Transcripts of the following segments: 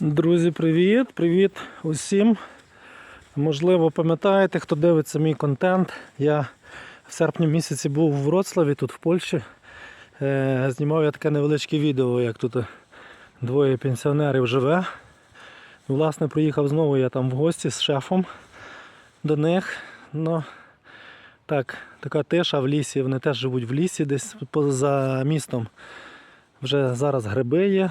Друзі, привіт! Привіт усім! Можливо, пам'ятаєте, хто дивиться мій контент. Я в серпні місяці був в Вроцлаві, тут в Польщі. Е, Знімав я таке невеличке відео, як тут двоє пенсіонерів живе. Власне, приїхав знову я там в гості з шефом до них. Ну, так, така тиша в лісі, вони теж живуть в лісі, десь поза містом. Вже зараз гриби є.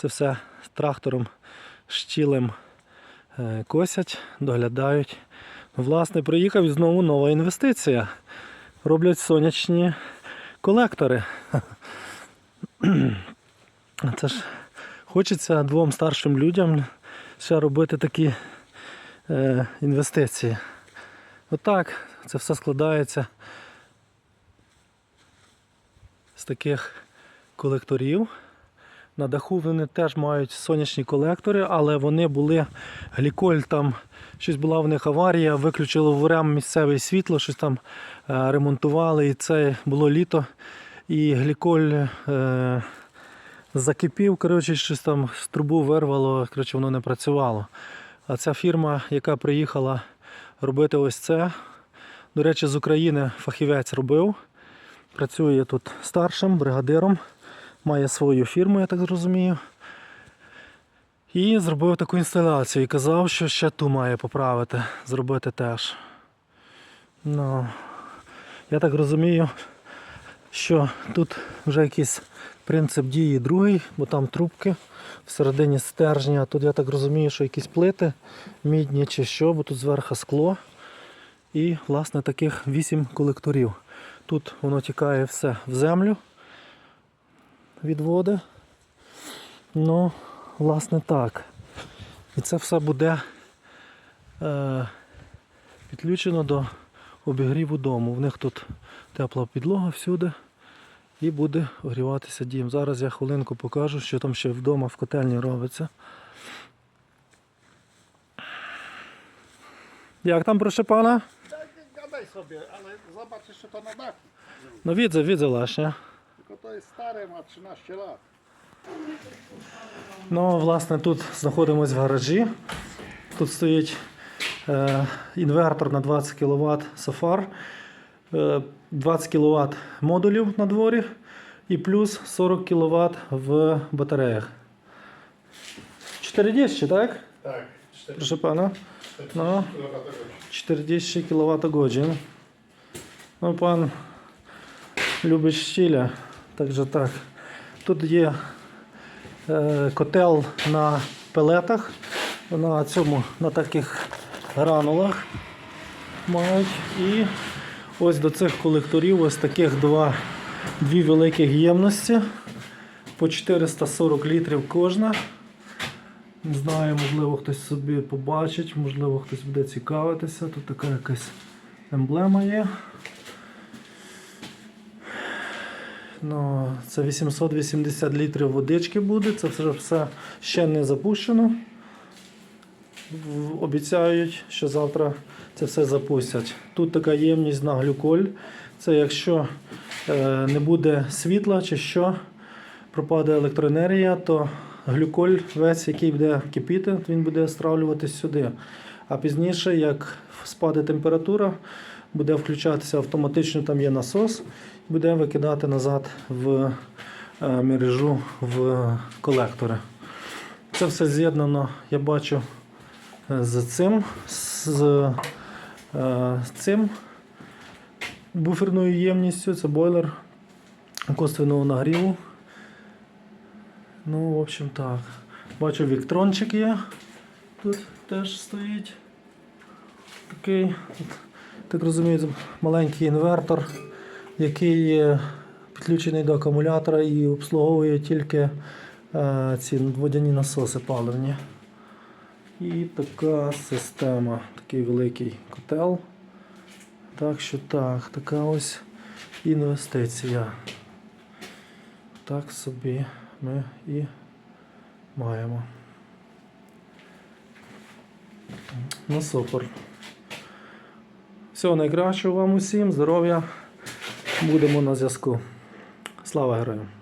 Це все трактором, щілем е, косять, доглядають. Власне, приїхав і знову нова інвестиція. Роблять сонячні колектори. Це ж хочеться двом старшим людям ще робити такі е, інвестиції. Отак це все складається з таких колекторів. На даху вони теж мають сонячні колектори, але вони були гліколь там, щось була в них аварія, виключили в РЕМ місцеве світло, щось там е, ремонтували, і це було літо. І гліколь е, закипів, коротше, щось там з трубу вирвало, коротше, воно не працювало. А ця фірма, яка приїхала робити ось це, до речі, з України фахівець робив. Працює тут старшим бригадиром має свою фірму, я так зрозумію. І зробив таку інсталяцію і казав, що ще ту має поправити, зробити теж. Ну, я так розумію, що тут вже якийсь принцип дії другий, бо там трубки всередині стержня. Тут я так розумію, що якісь плити мідні чи що, бо тут зверху скло. І, власне, таких вісім колекторів. Тут воно тікає все в землю від води. Ну, власне так. І це все буде е, підключено до обігріву дому. В них тут тепла підлога всюди і буде огріватися дім. Зараз я хвилинку покажу, що там ще вдома в котельні робиться. Як там прошу пана? Gadaj sobie, ale zobaczysz, czy to na dachu. No widzę, widzę właśnie. Tylko to jest stare, ma 13 lat. Ну, власне, тут знаходимось в гаражі. Тут стоїть е, інвертор на 20 кВт Safar, е, 20 кВт модулів на дворі і плюс 40 кВт в батареях. 40, так? Tak, Proszę pana. No, 40 кВт godzin. Ну, пан любить щіля, так так. Тут є е, котел на пелетах, на цьому, на таких гранулах мають. І ось до цих колекторів ось таких два, дві великих ємності по 440 літрів кожна. Не знаю, можливо, хтось собі побачить, можливо, хтось буде цікавитися. Тут така якась емблема є. Ну, це 880 літрів водички буде, це вже все ще не запущено. Обіцяють, що завтра це все запустять. Тут така ємність на глюколь. Це якщо е, не буде світла чи що, пропаде електроенергія, то глюколь весь, який буде кипіти, він буде стравлюватись сюди. А пізніше, як спаде температура, буде включатися автоматично, там є насос, буде викидати назад в е, мережу в колектори. Це все з'єднано, я бачу, е, з цим, з е, цим буферною ємністю, це бойлер косвенного нагріву. Ну, в общем так. Бачу, віктрончик є. Тут теж стоїть. Такий, так розумію, маленький інвертор, який підключений до акумулятора і обслуговує тільки е, ці водяні насоси паливні. І така система, такий великий котел. Так що так, така ось інвестиція. Так собі ми і маємо. Ну супер. Всього найкращого вам усім, здоров'я. Будемо на зв'язку. Слава героям!